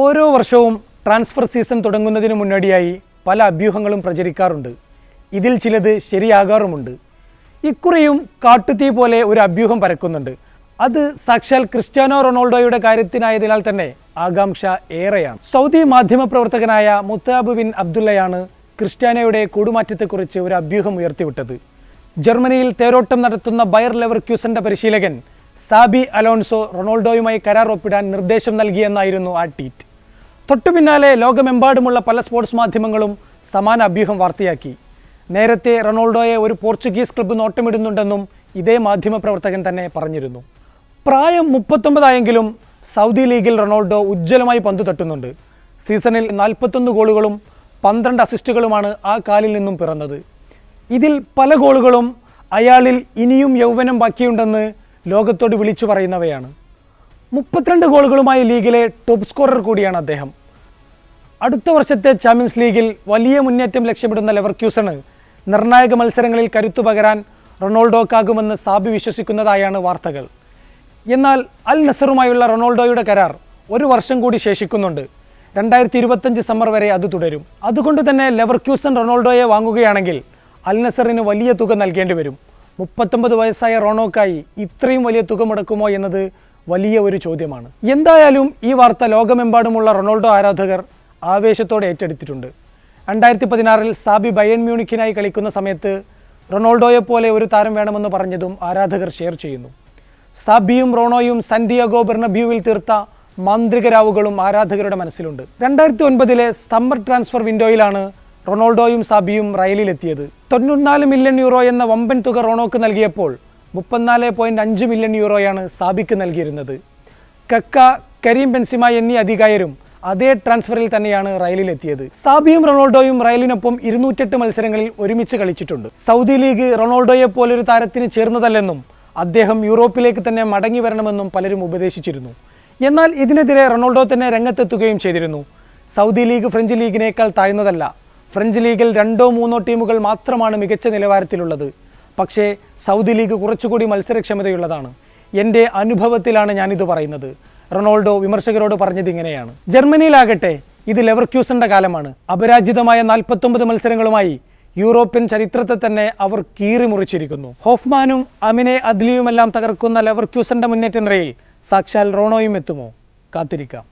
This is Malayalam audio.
ഓരോ വർഷവും ട്രാൻസ്ഫർ സീസൺ തുടങ്ങുന്നതിന് മുന്നോടിയായി പല അഭ്യൂഹങ്ങളും പ്രചരിക്കാറുണ്ട്. ഇതിൽ ചിലത് ശരിയാകാറുമുണ്ട്. ഇക്കുറിയും കാട്ടുതീ പോലെ ഒരു അഭ്യൂഹം പരക്കുന്നുണ്ട്. അത് സാക്ഷാൽ ക്രിസ്ത്യാനോ റൊണാൾഡോയുടെ കാര്യത്തിനായതിനാൽ തന്നെ ആകാംക്ഷ ഏറെയാണ്. സൗദി മാധ്യമപ്രവർത്തകനായ മുത്താബ് ബിൻ അബ്ദുള്ളയാണ് ക്രിസ്ത്യാനോയുടെ കൂടുമാറ്റത്തെക്കുറിച്ച് ഒരു അഭ്യൂഹം ഉയർത്തിവിട്ടത്. ജർമ്മനിയിൽ തേരോട്ടം നടത്തുന്ന ബയർ ലെവർക്യൂസന്റെ പരിശീലകൻ സാബി അലോൺസോ റൊണാൾഡോയുമായി കരാർ ഒപ്പിടാൻ നിർദ്ദേശം നൽകിയെന്നായിരുന്നു ആ ട്വീറ്റ്. തൊട്ടു പിന്നാലെ ലോകമെമ്പാടുമുള്ള പല സ്പോർട്സ് മാധ്യമങ്ങളും സമാന അഭ്യൂഹം വാർത്തയാക്കി. നേരത്തെ റൊണാൾഡോയെ ഒരു പോർച്ചുഗീസ് ക്ലബ്ബ് നോട്ടമിടുന്നുണ്ടെന്നും ഇതേ മാധ്യമപ്രവർത്തകൻ തന്നെ പറഞ്ഞിരുന്നു. പ്രായം മുപ്പത്തൊമ്പതായെങ്കിലും സൗദി ലീഗിൽ റൊണാൾഡോ ഉജ്ജ്വലമായി പന്തു തട്ടുന്നുണ്ട്. സീസണിൽ നാൽപ്പത്തൊന്ന് ഗോളുകളും പന്ത്രണ്ട് അസിസ്റ്റുകളുമാണ് ആ കാലിൽ നിന്നും പിറന്നത്. ഇതിൽ പല ഗോളുകളും അയാളിൽ ഇനിയും യൗവനം ബാക്കിയുണ്ടെന്ന് ലോകത്തോട് വിളിച്ചു പറയുന്നവയാണ്. മുപ്പത്തിരണ്ട് ഗോളുകളുമായി ലീഗിലെ ടോപ്പ് സ്കോറർ കൂടിയാണ് അദ്ദേഹം. അടുത്ത വർഷത്തെ ചാമ്പ്യൻസ് ലീഗിൽ വലിയ മുന്നേറ്റം ലക്ഷ്യമിടുന്ന ലെവർക്യൂസണ് നിർണായക മത്സരങ്ങളിൽ കരുത്തു പകരാൻ റൊണാൾഡോക്കാകുമെന്ന് സാബി വിശ്വസിക്കുന്നതായാണ് വാർത്തകൾ. എന്നാൽ അൽ നസറുമായുള്ള റൊണാൾഡോയുടെ കരാർ ഒരു വർഷം കൂടി ശേഷിക്കുന്നുണ്ട്. രണ്ടായിരത്തി ഇരുപത്തഞ്ച് സമ്മർ വരെ അത് തുടരും. അതുകൊണ്ട് തന്നെ ലെവർക്യൂസൺ റൊണാൾഡോയെ വാങ്ങുകയാണെങ്കിൽ അൽ നസറിന് വലിയ തുക നൽകേണ്ടി വരും. മുപ്പത്തൊമ്പത് വയസ്സായ റോണോക്കായി ഇത്രയും വലിയ തുക മുടക്കുമോ എന്നത് വലിയ ഒരു ചോദ്യമാണ്. എന്തായാലും ഈ വാർത്ത ലോകമെമ്പാടുമുള്ള റൊണാൾഡോ ആരാധകർ ആവേശത്തോടെ ഏറ്റെടുത്തിട്ടുണ്ട്. രണ്ടായിരത്തി പതിനാറിൽ സാബി ബയൺ മ്യൂണിക്കിനായി കളിക്കുന്ന സമയത്ത് റൊണാൾഡോയെ പോലെ ഒരു താരം വേണമെന്ന് പറഞ്ഞതും ആരാധകർ ഷെയർ ചെയ്യുന്നു. സാബിയും റോണോയും സന്റിയാഗോ ബെർണബ്യൂവിൽ തീർത്ത മാന്ത്രികരാവുകളും ആരാധകരുടെ മനസ്സിലുണ്ട്. രണ്ടായിരത്തി ഒൻപതിലെ സമ്മർ ട്രാൻസ്ഫർ വിൻഡോയിലാണ് റൊണാൾഡോയും സാബിയും റയലിലെത്തിയത്. തൊണ്ണൂറ്റിനാല് മില്യൺ യൂറോ എന്ന വമ്പൻ തുക റോണോക്ക് നൽകിയപ്പോൾ മുപ്പത്തിനാല് പോയിന്റ് അഞ്ച് മില്യൺ യൂറോയാണ് സാബിക്ക് നൽകിയിരുന്നത്. കക്ക കരീം ബെൻസിമ എന്നീ അധികായരും അതേ ട്രാൻസ്ഫറിൽ തന്നെയാണ് റയലിലെത്തിയത്. സാബിയും റൊണാൾഡോയും റയലിനൊപ്പം ഇരുന്നൂറ്റെട്ട് മത്സരങ്ങളിൽ ഒരുമിച്ച് കളിച്ചിട്ടുണ്ട്. സൗദി ലീഗ് റൊണാൾഡോയെ പോലൊരു താരത്തിന് ചേർന്നതല്ലെന്നും അദ്ദേഹം യൂറോപ്പിലേക്ക് തന്നെ മടങ്ങി വരണമെന്നും പലരും ഉപദേശിച്ചിരുന്നു. എന്നാൽ ഇതിനെതിരെ റൊണാൾഡോ തന്നെ രംഗത്തെത്തുകയും ചെയ്തിരുന്നു. സൗദി ലീഗ് ഫ്രഞ്ച് ലീഗിനേക്കാൾ താഴ്ന്നതല്ല. ഫ്രഞ്ച് ലീഗിൽ രണ്ടോ മൂന്നോ ടീമുകൾ മാത്രമാണ് മികച്ച നിലവാരത്തിലുള്ളത്. പക്ഷേ സൗദി ലീഗ് കുറച്ചുകൂടി മത്സരക്ഷമതയുള്ളതാണ്. എന്റെ അനുഭവത്തിലാണ് ഞാനിത് പറയുന്നത്. റൊണാൾഡോ വിമർശകരോട് പറഞ്ഞത് ഇങ്ങനെയാണ്. ജർമ്മനിയിലാകട്ടെ ഇത് ലെവർക്യൂസന്റെ കാലമാണ്. അപരാജിതമായ നാൽപ്പത്തൊമ്പത് മത്സരങ്ങളുമായി യൂറോപ്യൻ ചരിത്രത്തെ തന്നെ അവർ കീറി മുറിച്ചിരിക്കുന്നു. ഹോഫ്മാനും അമിനെ അദ്ലിയുമെല്ലാം തകർക്കുന്ന ലെവർക്യൂസന്റെ മുന്നേറ്റ നിരയിൽ സാക്ഷാൽ റോണോയും എത്തുമോ? കാത്തിരിക്കാം.